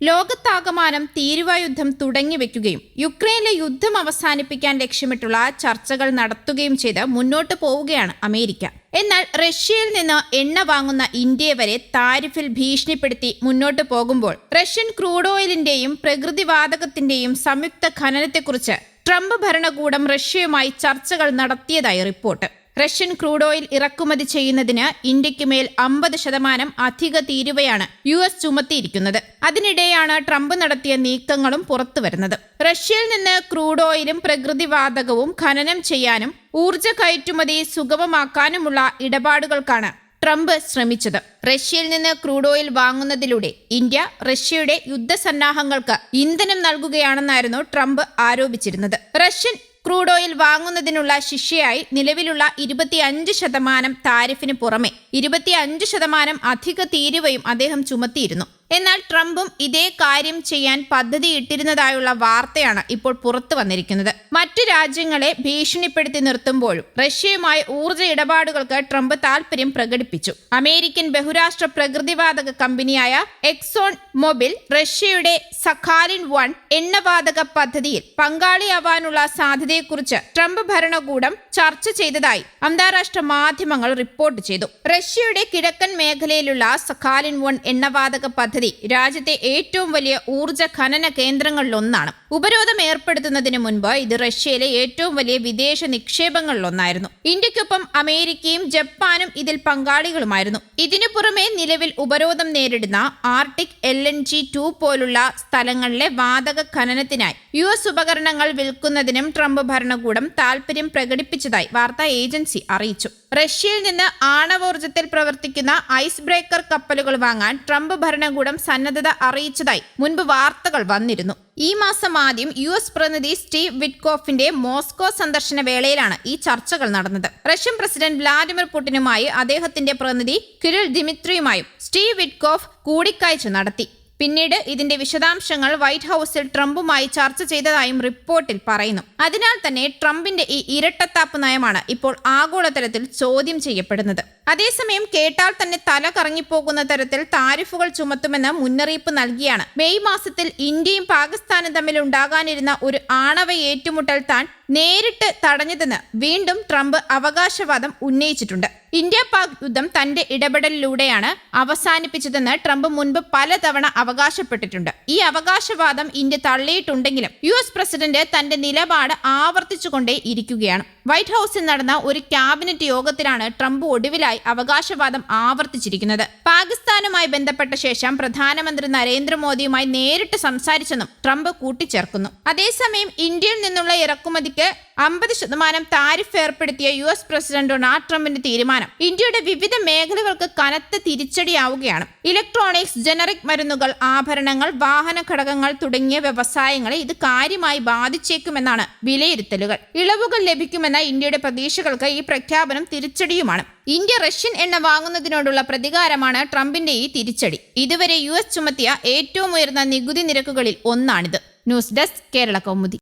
ലോകത്താകമാനം തുടങ്ങി തുടങ്ങിവെക്കുകയും യുക്രൈനിലെ യുദ്ധം അവസാനിപ്പിക്കാൻ ലക്ഷ്യമിട്ടുള്ള ചർച്ചകൾ നടത്തുകയും ചെയ്ത് മുന്നോട്ട് പോവുകയാണ് അമേരിക്ക. എന്നാൽ റഷ്യയിൽ നിന്ന് എണ്ണ വാങ്ങുന്ന ഇന്ത്യയെ വരെ താരിഫിൽ ഭീഷണിപ്പെടുത്തി മുന്നോട്ട് പോകുമ്പോൾ റഷ്യൻ ക്രൂഡ് ഓയിലിന്റെയും പ്രകൃതിവാതകത്തിന്റെയും സംയുക്ത ഖനനത്തെക്കുറിച്ച് ട്രംപ് ഭരണകൂടം റഷ്യയുമായി ചർച്ചകൾ നടത്തിയതായി റിപ്പോർട്ട്. റഷ്യൻ ക്രൂഡ് ഓയിൽ ഇറക്കുമതി ചെയ്യുന്നതിന് ഇന്ത്യയ്ക്ക് മേൽ അമ്പത് ശതമാനം അധിക തീരുവയാണ് യു എസ് ചുമത്തിയിരിക്കുന്നത്. അതിനിടെയാണ് ട്രംപ് നടത്തിയ നീക്കങ്ങളും പുറത്തുവരുന്നത് റഷ്യയിൽ നിന്ന് ക്രൂഡ് ഓയിലും പ്രകൃതിവാതകവും ഖനനം ചെയ്യാനും ഊർജ കയറ്റുമതി സുഗമമാക്കാനുമുള്ള ഇടപാടുകൾക്കാണ് ട്രംപ് ശ്രമിച്ചത്. റഷ്യയിൽ നിന്ന് ക്രൂഡ് ഓയിൽ വാങ്ങുന്നതിലൂടെ ഇന്ത്യ റഷ്യയുടെ യുദ്ധസന്നാഹങ്ങൾക്ക് ഇന്ധനം നൽകുകയാണെന്നായിരുന്നു ട്രംപ് ആരോപിച്ചിരുന്നത്. റഷ്യൻ ക്രൂഡ് ഓയിൽ വാങ്ങുന്നതിനുള്ള ശിക്ഷയായി നിലവിലുള്ള ഇരുപത്തിയഞ്ച് ശതമാനം താരിഫിന് പുറമെ ഇരുപത്തിയഞ്ച് ശതമാനം അധിക തീരുവയും അദ്ദേഹം ചുമത്തിയിരുന്നു. എന്നാൽ ട്രംപും ഇതേ കാര്യം ചെയ്യാൻ പദ്ധതിയിട്ടിരുന്നതായുള്ള വാർത്തയാണ് ഇപ്പോൾ പുറത്തു വന്നിരിക്കുന്നത്. മറ്റു രാജ്യങ്ങളെ ഭീഷണിപ്പെടുത്തി നിർത്തുമ്പോഴും റഷ്യയുമായി ഊർജ ഇടപാടുകൾക്ക് ട്രംപ് താൽപര്യം പ്രകടിപ്പിച്ചു. അമേരിക്കൻ ബഹുരാഷ്ട്ര പ്രകൃതിവാതക കമ്പനിയായ എക്സോൺ മൊബിൽ റഷ്യയുടെ സഖാലിൻ വൺ എണ്ണവാതക പദ്ധതിയിൽ പങ്കാളിയാവാനുള്ള സാധ്യതയെക്കുറിച്ച് ട്രംപ് ഭരണകൂടം ചർച്ച ചെയ്തതായി അന്താരാഷ്ട്ര മാധ്യമങ്ങൾ റിപ്പോർട്ട് ചെയ്തു. റഷ്യയുടെ കിഴക്കൻ മേഖലയിലുള്ള സഖാലിൻ വൺ എണ്ണവാതക പദ്ധതി രാജ്യത്തെ ഏറ്റവും വലിയ ഊർജ ഖനന കേന്ദ്രങ്ങളിലൊന്നാണ്. ഉപരോധം ഏർപ്പെടുത്തുന്നതിന് മുൻപ് ഇത് റഷ്യയിലെ ഏറ്റവും വലിയ വിദേശ നിക്ഷേപങ്ങളിലൊന്നായിരുന്നു. ഇന്ത്യക്കൊപ്പം അമേരിക്കയും ജപ്പാനും ഇതിൽ പങ്കാളികളുമായിരുന്നു. ഇതിനു പുറമെ നിലവിൽ ഉപരോധം നേരിടുന്ന Arctic L N G two പോലുള്ള സ്ഥലങ്ങളിലെ വാതക ഖനനത്തിനായി യു എസ് ഉപകരണങ്ങൾ വിൽക്കുന്നതിനും ട്രംപ് ഭരണകൂടം താൽപര്യം പ്രകടിപ്പിച്ചതായി വാർത്താ ഏജൻസി അറിയിച്ചു. റഷ്യയിൽ നിന്ന് ആണവോർജത്തിൽ പ്രവർത്തിക്കുന്ന ഐസ് ബ്രേക്കർ കപ്പലുകൾ വാങ്ങാൻ ട്രംപ് ഭരണകൂടം സന്നദ്ധത അറിയിച്ചതായി മുൻപ് വാർത്തകൾ വന്നിരുന്നു. ഈ മാസം ആദ്യം യു എസ് പ്രതിനിധി സ്റ്റീവ് വിറ്റ്കോഫിന്റെ മോസ്കോ സന്ദർശന വേളയിലാണ് ഈ ചർച്ചകൾ നടന്നത്. റഷ്യൻ പ്രസിഡന്റ് വ്ളാഡിമിർ പുടിനുമായി അദ്ദേഹത്തിന്റെ പ്രതിനിധി കിരിൽ ദിമിത്രിയുമായും സ്റ്റീവ് വിറ്റ്കോഫ് കൂടിക്കാഴ്ച നടത്തി. പിന്നീട് ഇതിന്റെ വിശദാംശങ്ങൾ വൈറ്റ് ഹൌസിൽ ട്രംപുമായി ചർച്ച ചെയ്തതായും റിപ്പോർട്ടിൽ പറയുന്നു. അതിനാൽ തന്നെ ട്രംപിന്റെ ഈ ഇരട്ടത്താപ്പ് നയമാണ് ഇപ്പോൾ ആഗോളതലത്തിൽ ചോദ്യം ചെയ്യപ്പെടുന്നത്. അതേസമയം കേട്ടാൽ തന്നെ തല കറങ്ങിപ്പോകുന്ന തരത്തിൽ താരിഫുകൾ ചുമത്തുമെന്ന് മുന്നറിയിപ്പ് നൽകിയാണ്. മെയ് മാസത്തിൽ ഇന്ത്യയും പാകിസ്ഥാനും തമ്മിൽ ഉണ്ടാകാനിരുന്ന ഒരു ആണവ ഏറ്റുമുട്ടൽ താൻ നേരിട്ട് തടഞ്ഞതെന്ന് വീണ്ടും ട്രംപ് അവകാശവാദം ഉന്നയിച്ചിട്ടുണ്ട്. ഇന്ത്യ പാക് യുദ്ധം തന്റെ ഇടപെടലിലൂടെയാണ് അവസാനിപ്പിച്ചതെന്ന് ട്രംപ് മുൻപ് പലതവണ അവകാശപ്പെട്ടിട്ടുണ്ട്. ഈ അവകാശവാദം ഇന്ത്യ തള്ളിയിട്ടുണ്ടെങ്കിലും യു എസ് പ്രസിഡന്റ് തന്റെ നിലപാട് ആവർത്തിച്ചുകൊണ്ടേ ഇരിക്കുകയാണ്. വൈറ്റ് ഹൌസിൽ നടന്ന ഒരു ക്യാബിനറ്റ് യോഗത്തിലാണ് ട്രംപ് ഒടുവിലായി അവകാശവാദം ആവർത്തിച്ചിരിക്കുന്നത്. പാകിസ്ഥാനുമായി ബന്ധപ്പെട്ട ശേഷം പ്രധാനമന്ത്രി നരേന്ദ്രമോദിയുമായി നേരിട്ട് സംസാരിച്ചെന്നും ട്രംപ് കൂട്ടിച്ചേർക്കുന്നു. അതേസമയം ഇന്ത്യയിൽ നിന്നുള്ള ഇറക്കുമതിക്ക് അമ്പത് ശതമാനം താരിഫ് ഏർപ്പെടുത്തിയ യു എസ് പ്രസിഡന്റ് ഡൊണാൾഡ് ട്രംപിന്റെ തീരുമാനം. ഇന്ത്യയുടെ വിവിധ മേഖലകൾക്ക് കനത്ത തിരിച്ചടിയാവുകയാണ്. ഇലക്ട്രോണിക്സ് ജനറിക് മരുന്നുകൾ ആഭരണങ്ങൾ വാഹന ഘടകങ്ങൾ തുടങ്ങിയ വ്യവസായങ്ങളെ ഇത് കാര്യമായി ബാധിച്ചേക്കുമെന്നാണ് വിലയിരുത്തലുകൾ. ഇളവുകൾ ലഭിക്കുമെന്ന ഇന്ത്യയുടെ പ്രതീക്ഷകൾക്ക് ഈ പ്രഖ്യാപനം തിരിച്ചടിയുമാണ്. ഇന്ത്യ റഷ്യൻ എണ്ണ വാങ്ങുന്നതിനോടുള്ള പ്രതികാരമാണ് ട്രംപിന്റെ ഈ തിരിച്ചടി. ഇതുവരെ യു ചുമത്തിയ ഏറ്റവും ഉയർന്ന നികുതി നിരക്കുകളിൽ ഒന്നാണിത്. News desk Kerala Kaumudi.